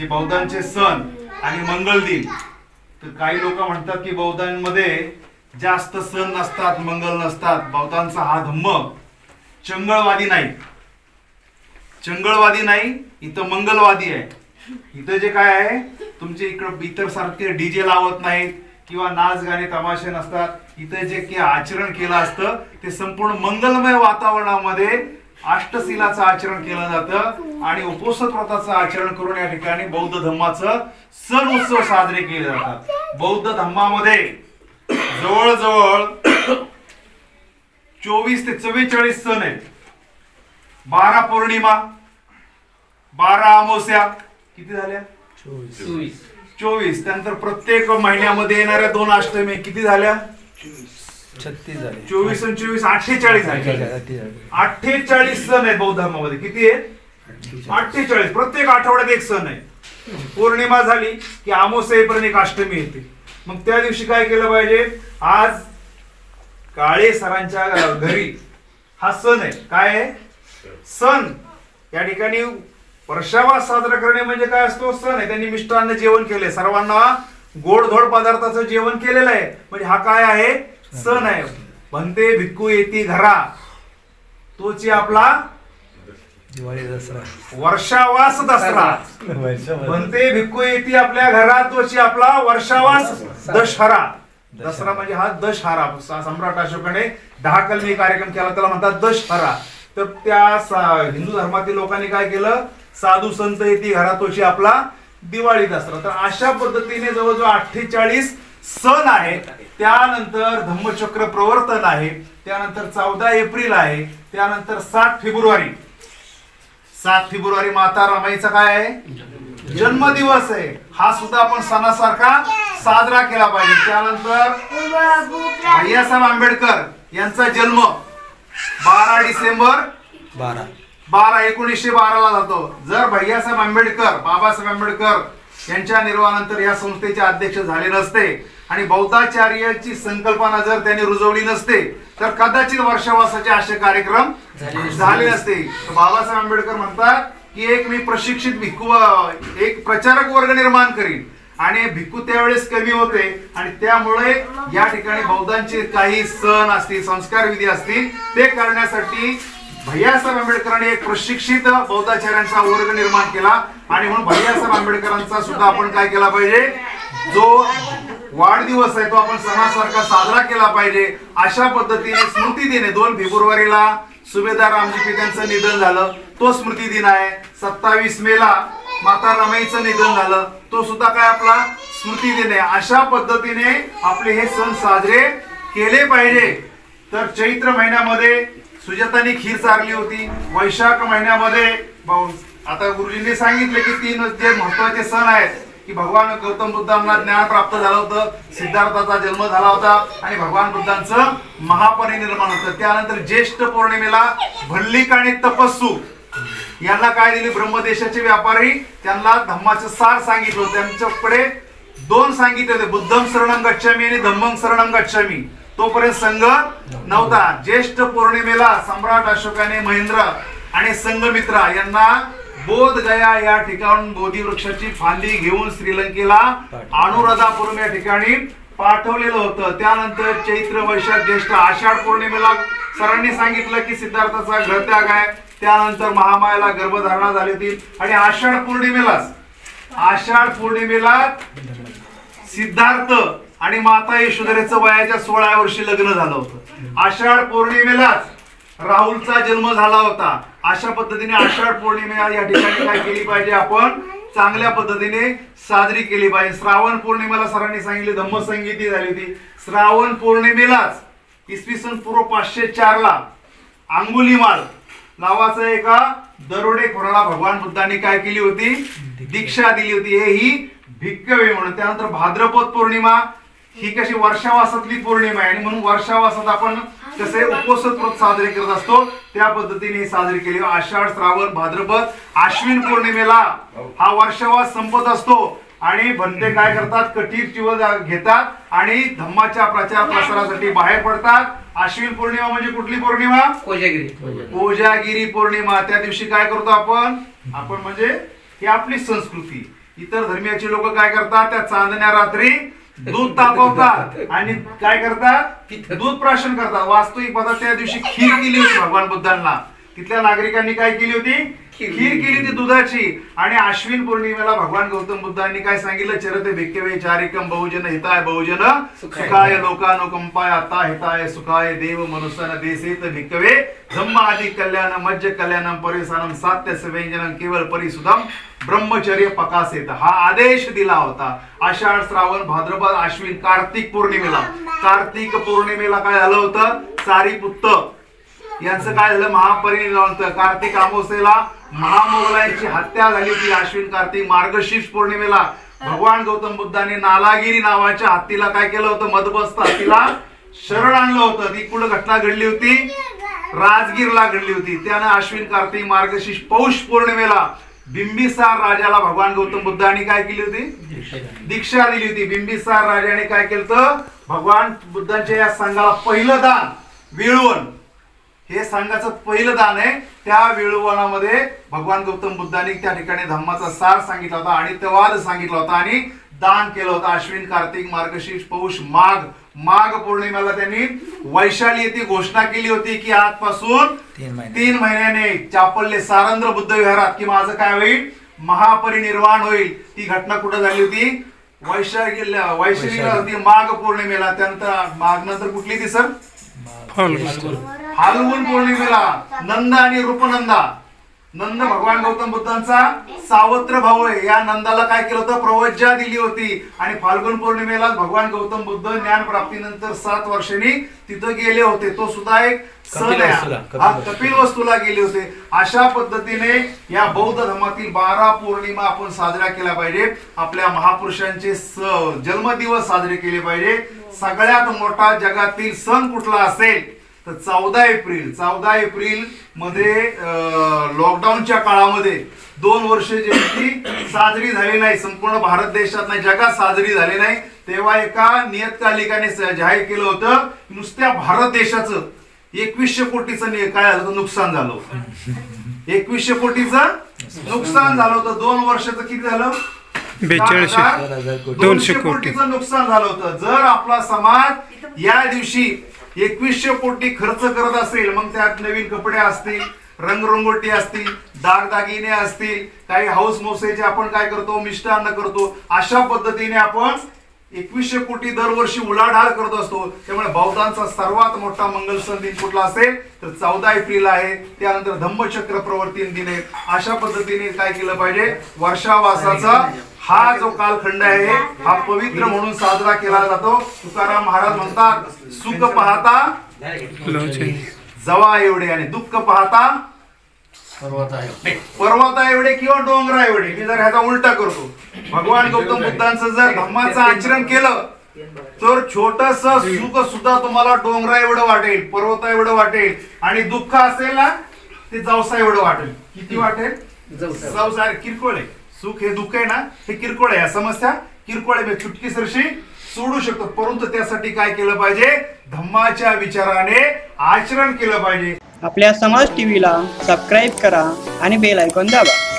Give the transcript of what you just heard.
जे बौद्धांचे सण आणि मंगल दिन तर काही लोक म्हणतात की बौद्धांमध्ये जास्त सण नसतात मंगल नसतात. बौद्धांचा हा धम्म चंगळवादी नाही. चंगळवादी नाही इथं मंगलवादी आहे. इथं जे काय आहे तुमचे इकडं इतर सारखे डीजे लावत नाहीत किंवा नाच गाणे तमाशे नसतात. इथं जे की आचरण केलं असतं ते संपूर्ण मंगलमय वातावरणामध्ये अष्टशिलाचं आचरण केलं जातं आणि उपोषण व्रताचं आचरण करून या ठिकाणी बौद्ध धम्माचं सण उत्सव साजरे केले जातात. बौद्ध धम्मामध्ये जवळजवळ चोवीस ते चव्वेचाळीस सण आहेत. बारा पौर्णिमा बारा अमावस्या किती झाल्या? चोवीस. चोवीस. त्यानंतर प्रत्येक महिन्यामध्ये येणाऱ्या दोन अष्टमी किती झाल्या? छत्तीस झाले. चोवीस आणि चोवीस अठ्ठेचाळीस अठ्ठेचाळीस सण आहेत बौद्ध धर्मामध्ये किती आहेत? अठ्ठेचाळीस. प्रत्येक आठवड्यात एक सण आहे. पौर्णिमा झाली की अमावस्या येईपर्यंत एक अष्टमी येते. मग त्या दिवशी काय केलं पाहिजे? आज काळे सरांच्या घरी हा सण आहे. काय आहे? सण. या ठिकाणी वर्षावास साजरा करणे म्हणजे काय असतो? सण आहे. त्यांनी मिष्टान्न जेवण केले सर्वांना गोडधोड पदार्थाचं जेवण केलेलं आहे. म्हणजे हा काय आहे? सण आहे. म्हणते भिक्कू येती घरा. तोची आपला दिवाळी दसरा. वर्षावास दसरा. म्हणते भिक्कू येती आपल्या घरात तोची आपला वर्षावास दशहरा. दसरा म्हणजे हा दशहरा. सम्राट अशोकाने दहा कलमी कार्यक्रम केला. त्याला म्हणतात दशहरा. तर त्या हिंदू धर्मातील लोकांनी काय केलं? साधू संत येती घरातोची आपला दिवाळी दसरा. तर अशा पद्धतीने जवळजवळ अठ्ठेचाळीस सण आहेत त्यानंतर धम्मचक्र प्रवर्तन आहे त्यानंतर चौदा एप्रिल आहे त्यानंतर सात फेब्रुवारी. सात फेब्रुवारी माता रमाईचा काय आहे? जन्मदिवस आहे. हा सुद्धा आपण सणासारखा साजरा केला पाहिजे. त्यानंतर भैयासाहेब आंबेडकर यांचा जन्म बारा डिसेंबर बारा. बारा एकोणीसशे बाराला जातो. जर भैयासाहेब आंबेडकर बाबासाहेब आंबेडकर यांच्या निर्वाहानंतर या संस्थेचे अध्यक्ष झाले नसते आणि बौद्धाचार्याची संकल्पना जर त्यांनी रुजवली नसते तर कदाचित वर्षावासाचे असे कार्यक्रम झाले नसते. तर बाबासाहेब आंबेडकर म्हणतात की एक मी प्रशिक्षित भिक्खू एक प्रचारक वर्ग निर्माण करीन. आणि भिक्खू त्यावेळेस कमी होते आणि त्यामुळे या ठिकाणी बौद्धांचे काही सण असतील संस्कार विधी असतील ते करण्यासाठी भैयासाहेब आंबेडकरांनी एक प्रशिक्षित बौद्धाचार्यांचा वर्ग निर्माण केला. आणि म्हणून भैयासाहेब आंबेडकरांचा सुद्धा आपण काय केला पाहिजे? जो वाढदिवस आहे तो आपण सणासारखा साजरा केला पाहिजे. अशा पद्धतीने स्मृती दिन आहे दोन फेब्रुवारीला सुभेदार रामजी पित्यांचं निधन झालं. तो स्मृती दिन आहे. सत्तावीस मेला माता रमाईचं निधन झालं. तो सुद्धा काय आपला स्मृती दिन आहे. अशा पद्धतीने आपले हे सण साजरे केले पाहिजे. तर चैत्र महिन्यामध्ये सुजातानी खीर चारली होती. वैशाख महिन्यामध्ये आता गुरुजींनी सांगितले की तीन जे महत्त्वाचे सण आहेत की भगवान गौतम बुद्धांना ज्ञान प्राप्त झालं होतं सिद्धार्थाचा जन्म झाला होता आणि भगवान बुद्धांचं महापरिनिर्माण होतं. त्यानंतर ज्येष्ठ पौर्णिमेला भल्लिक आणि तपस्सू यांना काय दिली? ब्रह्मदेशाचे व्यापारी त्यांना धम्माचं सार सांगितलं होतं. त्यांच्याकडे दोन सांगितले होते. बुद्धम शरणम गच्छामी आणि धम्मम शरणम गच्छामी. तोपर्यंत संघ नव्हता. ज्येष्ठ पौर्णिमेला सम्राट अशोकाने महेंद्र आणि संघमित्रा यांना बोध गया या ठिकाणून बोधी वृक्षाची फांदी घेऊन श्रीलंकेला अनुराधापुरम या ठिकाणी पाठवलेलं होतं. त्यानंतर चैत्र वैशाख ज्येष्ठ आषाढ पौर्णिमेला सरांनी सांगितलं की सिद्धार्थाचा ग्रहत्याग आहे. त्यानंतर महामायाला गर्भधारणा झाली होती. आणि आषाढ पौर्णिमेलाच आषाढ पौर्णिमेला सिद्धार्थ आणि माता यशोधरेचं वयाच्या सोळा वर्षी लग्न झालं होतं. आषाढ पौर्णिमेलाच राहुलचा जन्म झाला होता. अशा पद्धतीने आषाढ पौर्णिमा या ठिकाणी काय केली पाहिजे आपण? चांगल्या पद्धतीने साजरी केली पाहिजे. श्रावण पौर्णिमेला सरांनी सांगितले धम्मसंगीती झाली होती. श्रावण पौर्णिमेलाच इसवी सन पूर्व पाचशे चार ला अंगुलीमाल नावाचा एका दरोडेखोराला भगवान बुद्धांनी काय केली होती? दीक्षा दिली होती. हे ही भिक्कवे म्हणून. त्यानंतर भाद्रपद पौर्णिमा ही कशी वर्षावासातली पौर्णिमा आहे आणि म्हणून वर्षावासात आपण कसे उपोषण व्रत साजरे करत असतो त्या पद्धतीने साजरी केली. आषाढ श्रावण भाद्रपद आश्विन पौर्णिमेला हा वर्षावास संपत असतो. आणि भंते काय करतात? कठीर चिवत घेतात आणि धम्माच्या प्रचार प्रसारासाठी बाहेर पडतात. आश्विन पौर्णिमा म्हणजे कुठली पौर्णिमा? कोजागिरी. कोजागिरी पौर्णिमा. त्या दिवशी काय करतो आपण? आपण म्हणजे ही आपली संस्कृती. इतर धर्मियाचे लोक काय करतात? त्या चांदण्या रात्री दूध तापवतात आणि काय करतात दूध प्राशन करतात वास्तविक पदार्थ त्या दिवशी खीर केली होती भगवान बुद्धांना. तिथल्या नागरिकांनी काय केली होती? खीर केली होती दुधाची. आणि अश्विन पौर्णिमेला भगवान गौतम बुद्धांनी काय सांगितलं? चरते भिक्कवे चारिकम बहुजन हिताय बहुजन सुखाय. लोकानुकंपाय आता हिताय सुखाय देव मनुष्यन देसेत भिक्कवे धम्म आदि कल्याण मज्ज कल्याणम परिसानम सात्य व्यंजनम केवळ परिसुधम ब्रह्मचर्य पकासेत. हा आदेश दिला होता. आषाढ श्रावण भाद्रपद अश्विन कार्तिक पौर्णिमेला. कार्तिक पौर्णिमेला काय झालं होतं? सारीपुत्त यांचं काय झालं? महापरिनिर्वाण होतं. कार्तिक अमावस्येला महामोगलांची हत्या झाली होती अश्विन कार्तिक मार्गशीर्ष पौर्णिमेला. भगवान गौतम बुद्धाने नालागिरी नावाच्या हत्तीला काय केलं होतं? मदबस्त हत्तीला शरण आणलं होतं. ती कुठं घटना घडली होती? राजगीरला घडली होती. त्यानं अश्विन कार्तिक मार्गशीर्ष पौष पौर्णिमेला बिंबिसार राजाला भगवान गौतम बुद्धांनी काय केली होती? दीक्षा दिली होती. बिंबिसार राजाने काय केलं भगवान बुद्धांच्या या संघाला पहिलं दान विळवण हे संघाचं पहिलं दान आहे. त्या विळवणामध्ये भगवान गौतम बुद्धांनी त्या ठिकाणी धम्माचा सार सांगितला होता आणि तवाद सांगितला होता आणि दान केलं होतं. अश्विन कार्तिक मार्गशीर्ष पौष माघ. माघ पौर्णिमेला त्यांनी वैशाली येथे घोषणा केली होती की आजपासून तीन महिने. तीन महिन्याने चापल्ले सारंद्र बुद्ध विहारात की माझं काय होईल? महापरिनिर्वाण होईल. ती घटना कुठं झाली होती? वैशाली वैशालीला होती माघ पौर्णिमेला. त्यानंतर माघ नंतर कुठली ती सर? फाल्गुन पौर्णिमेला नंद आणि रूपनंदा. नंद भगवान गौतम बुद्धांचा सावत्र भाऊ आहे. या नंदाला काय केलं होतं? प्रवज्जा दिली होती. आणि फाल्गुन पौर्णिमेला भगवान गौतम बुद्ध ज्ञान प्राप्तीनंतर सात वर्षांनी तिथं गेले होते. तो सुद्धा एक सण आहे. हा. कपिल वस्तूला गेले होते. अशा पद्धतीने या बौद्ध धर्मातील बारा पौर्णिमा आपण साजऱ्या केल्या पाहिजे. आपल्या महापुरुषांचे स- जन्मदिवस साजरे केले पाहिजे. सगळ्यात मोठा जगातील सण कुठला असेल? तर चौदा एप्रिल चौदा एप्रिलमध्ये लॉकडाऊनच्या काळामध्ये दोन वर्ष जी साजरी झाली नाही संपूर्ण भारत देशात नाही जगात साजरी झाली नाही तेव्हा एका नियतकालिकाने जाहीर केलं होतं नुसत्या भारत देशाचं एकवीसशे कोटीचं काय झालं? नुकसान झालं होतं एकवीसशे कोटीचं नुकसान झालं होतं दोन वर्षाचं किती झालं बेचाळीसशे. दोनशे दोनशे कोटी. कोटीचं नुकसान झालं होतं जर आपला समाज या दिवशी एकवीसशे कोटी खर्च करत असेल मग त्यात नवीन कपडे असतील रंगरंगोटी असतील दागदागिने असतील काही हाऊस मोसेचे आपण काय करतो मिष्टान्न करतो अशा पद्धतीने आपण एकवीसशे कोटी दरवर्षी उलाढाल करत असतो. त्यामुळे बौद्धांचा सर्वात मोठा मंगल सण दिन कुठला असेल तर चौदा एप्रिल आहे. त्यानंतर धम्मचक्र प्रवर्तन दिन आहे. अशा पद्धतीने काय केलं पाहिजे? वर्षावासाचा हा जो कालखंड आहे हा पवित्र म्हणून साजरा केला जातो. तुकाराम महाराज म्हणतात सुख पाहता जवा एवढे आणि दुःख पाहता. पर्वता एवढे किंवा डोंगरा एवढे मी जर ह्याचा उलटा करतो. भगवान गौतम बुद्धांचं जर धम्माचं आचरण केलं तर छोटस सुख सुद्धा तुम्हाला डोंगरा एवढं वाटेल पर्वता एवढं वाटेल. आणि दुःख असेल ना ते जावसा एवढं वाटेल. किती वाटेल? जावसा. किरकोळ आहे. सुख हे दुःख आहे ना हे किरकोळ आहे. या समस्या किरकोळ आहे. चुटकी सरशी सोडू शकतो. परंतु त्यासाठी काय केलं पाहिजे? धम्माच्या विचाराने आचरण केलं पाहिजे. आपल्या समाज टीव्हीला सबस्क्राईब करा आणि बेल ऐकून दाबा.